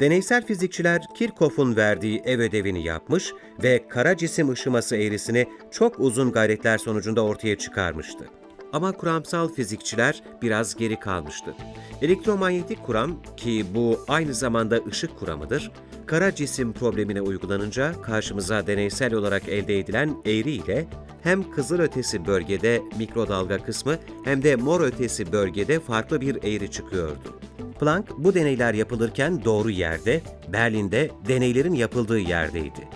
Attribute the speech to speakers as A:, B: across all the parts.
A: Deneysel fizikçiler Kirchhoff'un verdiği ev ödevini yapmış ve kara cisim ışıması eğrisini çok uzun gayretler sonucunda ortaya çıkarmıştı. Ama kuramsal fizikçiler biraz geri kalmıştı. Elektromanyetik kuram ki bu aynı zamanda ışık kuramıdır, kara cisim problemine uygulanınca karşımıza deneysel olarak elde edilen eğri ile hem kızılötesi bölgede mikrodalga kısmı hem de mor ötesi bölgede farklı bir eğri çıkıyordu. Planck bu deneyler yapılırken doğru yerde, Berlin'de deneylerin yapıldığı yerdeydi.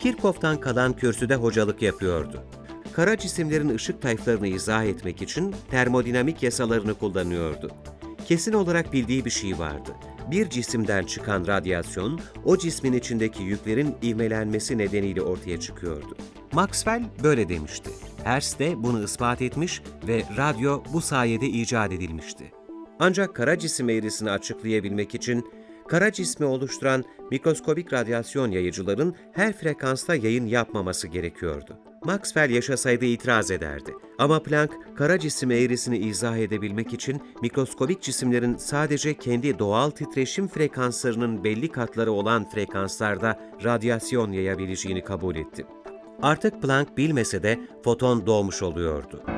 A: Kirchhoff'tan kalan kürsüde hocalık yapıyordu. Kara cisimlerin ışık tayflarını izah etmek için termodinamik yasalarını kullanıyordu. Kesin olarak bildiği bir şey vardı. Bir cisimden çıkan radyasyon, o cismin içindeki yüklerin ivmelenmesi nedeniyle ortaya çıkıyordu. Maxwell böyle demişti. Hertz de bunu ispat etmiş ve radyo bu sayede icat edilmişti. Ancak kara cisim eğrisini açıklayabilmek için kara cismi oluşturan mikroskobik radyasyon yayıcıların her frekansta yayın yapmaması gerekiyordu. Maxwell yaşasaydı itiraz ederdi. Ama Planck, kara cisim eğrisini izah edebilmek için mikroskobik cisimlerin sadece kendi doğal titreşim frekanslarının belli katları olan frekanslarda radyasyon yayabileceğini kabul etti. Artık Planck bilmese de foton doğmuş oluyordu.